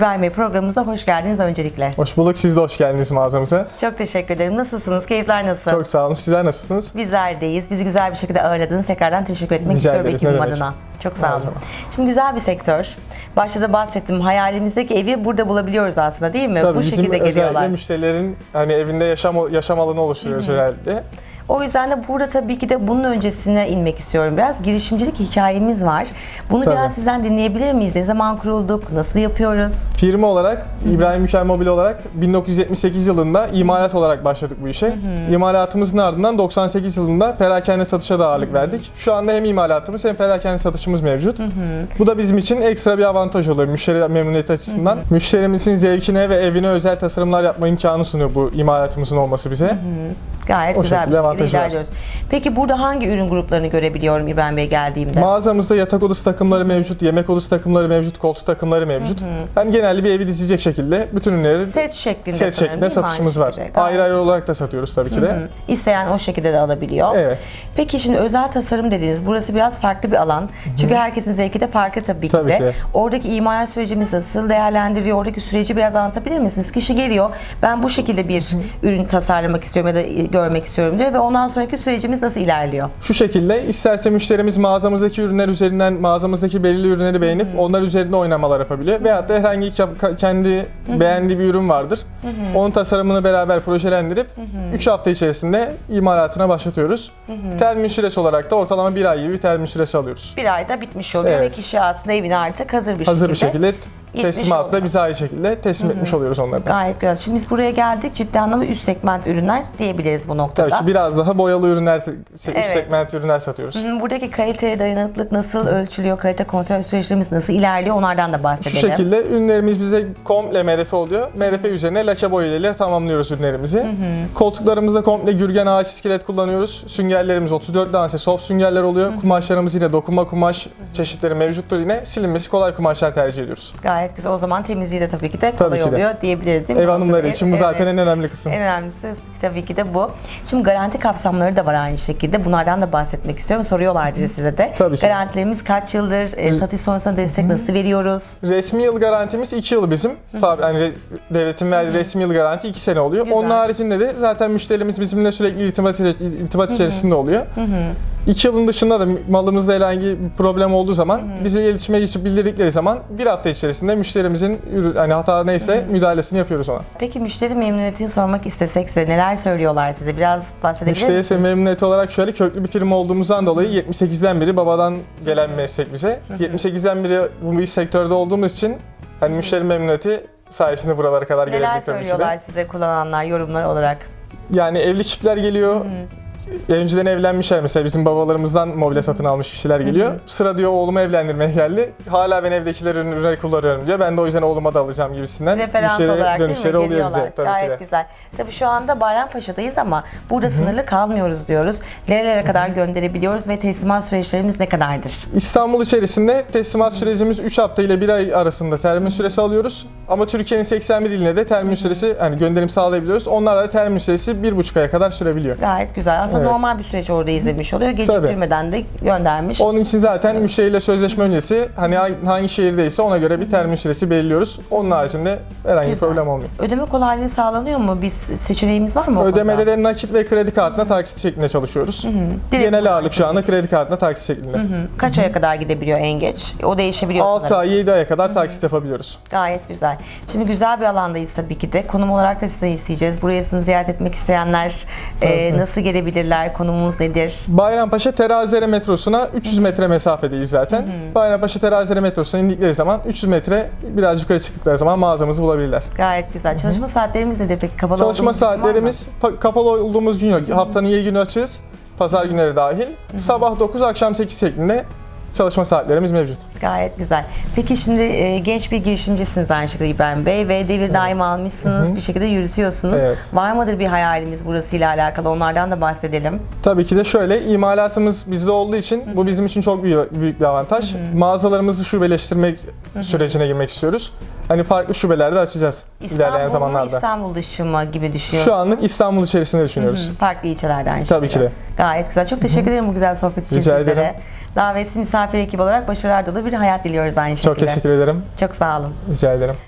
İbrahim Bey programımıza hoş geldiniz öncelikle. Hoş bulduk. Siz de hoş geldiniz mağazamıza. Çok teşekkür ederim. Nasılsınız? Keyifler nasıl? Çok sağ olun. Sizler nasılsınız? Bizler deyiz. Bizi güzel bir şekilde ağırladınız. Tekrardan teşekkür etmek Rica istiyorum ederiz, ekibim adına. Çok sağ olun. Şimdi güzel bir sektör. Başta da bahsettim. Hayalimizdeki evi burada bulabiliyoruz aslında değil mi? Tabii Bu bizim şekilde özellikle geliyorlar. müşterilerin hani evinde yaşam yaşam alanı oluşturuyoruz herhalde. O yüzden de burada tabii ki de bunun öncesine inmek istiyorum biraz. Girişimcilik hikayemiz var. Bunu Tabii. biraz sizden dinleyebilir miyiz? Ne zaman kurulduk? Nasıl yapıyoruz? Firma olarak, İbrahim Mükel Mobil olarak 1978 yılında imalat olarak başladık bu işe. İmalatımızın ardından 98 yılında perakende satışa da ağırlık verdik. Şu anda hem imalatımız hem perakende satışımız mevcut. Bu da bizim için ekstra bir avantaj oluyor müşteri memnuniyeti açısından. Müşterimizin zevkine ve evine özel tasarımlar yapma imkanı sunuyor bu imalatımızın olması bize. Gayet O güzel bir şekilde ilerliyoruz. Peki burada hangi ürün gruplarını görebiliyorum İbrahim Bey geldiğimde? Mağazamızda yatak odası takımları mevcut, yemek odası takımları mevcut, koltuk takımları mevcut. Yani genelde bir evi dizecek şekilde bütün ürünleri Set şeklinde set şeklinde satışımız var. şekilde. Ayrı ayrı olarak da satıyoruz tabii ki de. Hı. İsteyen o şekilde de alabiliyor. Evet. Peki şimdi özel tasarım dediğiniz burası biraz farklı bir alan. Çünkü herkesin zevki de farklı tabii ki Tabii de. ki. Oradaki imalat sürecimiz nasıl değerlendiriyor? Oradaki süreci biraz anlatabilir misiniz? Kişi geliyor ben bu şekilde bir ürün tasarlamak istiyorum ya da e, görmek istiyorum diyor ve ondan sonraki sürecimiz nasıl ilerliyor? Şu şekilde isterse müşterimiz mağazamızdaki ürünler üzerinden mağazamızdaki belirli ürünleri beğenip onlar üzerinde oynamalar yapabiliyor. Veyahut da herhangi kendi beğendiği bir ürün vardır. Onun tasarımını beraber projelendirip 3 hafta içerisinde imalatına başlatıyoruz. Termin süresi olarak da ortalama bir ay gibi bir termin süresi alıyoruz. Bir ayda bitmiş oluyor Evet. ve kişi aslında evine artık hazır bir Hazır bir şekilde. Gitmiş teslimatı oluyor. da bize ait şekilde teslim etmiş oluyoruz onları. da. Gayet güzel. Şimdi biz buraya geldik. Ciddi anlamda üst segment ürünler diyebiliriz bu noktada. Tabii ki biraz daha boyalı ürünler, se- üst Evet. segment ürünler satıyoruz. Hı, Buradaki kaliteye dayanıklılık nasıl ölçülüyor, kalite kontrol süreçlerimiz nasıl ilerliyor onlardan da Şu bahsedelim. şekilde ürünlerimiz bize komple MRF oluyor. MRF üzerine lake boyayla tamamlıyoruz ürünlerimizi. Koltuklarımızda komple gürgen ağaç iskelet kullanıyoruz. Süngerlerimiz 34 danse soft süngerler oluyor. Kumaşlarımız yine dokunma kumaş çeşitleri mevcuttur yine. Silinmesi kolay kumaşlar tercih ediyoruz. Gayet güzel. O zaman temizliği de tabii ki de Tabii kolay ki de. oluyor diyebiliriz değil mi? Ev hanımları için bu zaten en önemli kısım. En önemlisi tabii ki de bu. Şimdi garanti kapsamları da var aynı şekilde. Bunlardan da bahsetmek istiyorum. Soruyorlardır size de. Tabii ki. Garantilerimiz kaç yıldır? E, satış sonrasında destek nasıl veriyoruz? Resmi yıl garantimiz 2 yıl bizim. Tabii yani devletin verdiği resmi yıl garanti 2 sene oluyor. Güzel. Onun haricinde de zaten müşterimiz bizimle sürekli irtibat, irtibat içerisinde oluyor. 2 yılın dışında da malımızda herhangi bir problem olduğu zaman bize iletişime geçip bildirdikleri zaman bir hafta içerisinde müşterimizin ürün, hani hata neyse müdahalesini yapıyoruz ona. Peki müşteri memnuniyetini sormak istesek size neler söylüyorlar size? Biraz bahsedebilir Müşteriye misiniz? memnuniyeti olarak şöyle köklü bir firma olduğumuzdan dolayı 78'den beri babadan gelen meslek bize. 78'den beri bu sektörde olduğumuz için hani müşteri memnuniyeti sayesinde buralara kadar Neler gelebildik de. söylüyorlar size kullananlar yorumlar olarak? Yani evli çiftler geliyor. Önceden evlenmişler mesela bizim babalarımızdan mobilya satın almış kişiler geliyor. Sıra diyor oğlumu evlendirmeye geldi. Hala ben evdekileri ürünleri kullanıyorum diyor. Ben de o yüzden oğluma da alacağım gibisinden. Referans müşteri olarak değil mi? dönüşleri oluyor Geliyorlar. bize tabii Gayet ki de. güzel. Tabii şu anda Bayrampaşa'dayız ama burada sınırlı kalmıyoruz diyoruz. Nerelere kadar gönderebiliyoruz ve teslimat süreçlerimiz ne kadardır? İstanbul içerisinde teslimat sürecimiz 3 hafta ile 1 ay arasında termin süresi alıyoruz. Ama Türkiye'nin 81 iline de termin süresi hani gönderim sağlayabiliyoruz. Onlarla da termin süresi 1,5 aya kadar sürebiliyor. Gayet güzel. Aslında Evet. normal bir süreç orada izlemiş oluyor. Geciktirmeden de göndermiş. Onun için zaten müşteriyle sözleşme öncesi hani hangi şehirdeyse ona göre bir termin süresi belirliyoruz. Onun haricinde herhangi bir Güzel. problem olmuyor. Ödeme kolaylığı sağlanıyor mu? Biz seçeneğimiz var mı? o Ödemede konuda? de nakit ve kredi kartına taksit şeklinde çalışıyoruz. Direkt Genel ağırlık şu anda kredi kartına taksit şeklinde. Kaç aya kadar gidebiliyor en geç? O değişebiliyor 6 sanırım. ay 7 aya kadar taksit yapabiliyoruz. Gayet güzel. Şimdi güzel bir alandayız tabii ki de. Konum olarak da sizden isteyeceğiz. Buraya sizi ziyaret etmek isteyenler e, nasıl gelebilirler? Konumumuz nedir? Bayrampaşa Terazere metrosuna 300 metre mesafedeyiz zaten. Bayrampaşa Terazere metrosuna indikleri zaman 300 metre biraz yukarı çıktıkları zaman mağazamızı bulabilirler. Gayet güzel. Çalışma saatlerimiz nedir peki? Kapalı Çalışma olduğumuz gün var mı? saatlerimiz pa- kapalı olduğumuz gün yok. Haftanın 7 günü açığız. Pazar günleri dahil. Sabah 9 akşam 8 şeklinde çalışma saatlerimiz mevcut. Gayet güzel. Peki şimdi e, genç bir girişimcisiniz aynı şekilde İbrahim Bey ve devir daim almışsınız. Bir şekilde yürütüyorsunuz. Evet. Var mıdır bir hayaliniz burasıyla alakalı? Onlardan da bahsedelim. Tabii ki de şöyle imalatımız bizde olduğu için bu bizim için çok büyük, büyük bir avantaj. Mağazalarımızı şubeleştirmek sürecine girmek istiyoruz. Hani farklı şubelerde açacağız ilerleyen İstanbul mu, zamanlarda. İstanbul dışı mı gibi düşünüyorsunuz? Şu anlık İstanbul içerisinde düşünüyoruz. Farklı ilçelerde aynı Tabii şekilde. ki de. Gayet güzel. Çok teşekkür ederim bu güzel sohbet için Rica sizlere. ederim. Davetsiz misafir ekibi olarak başarılar dolu bir hayat diliyoruz aynı şekilde. Çok teşekkür ederim. Çok sağ olun. Rica ederim.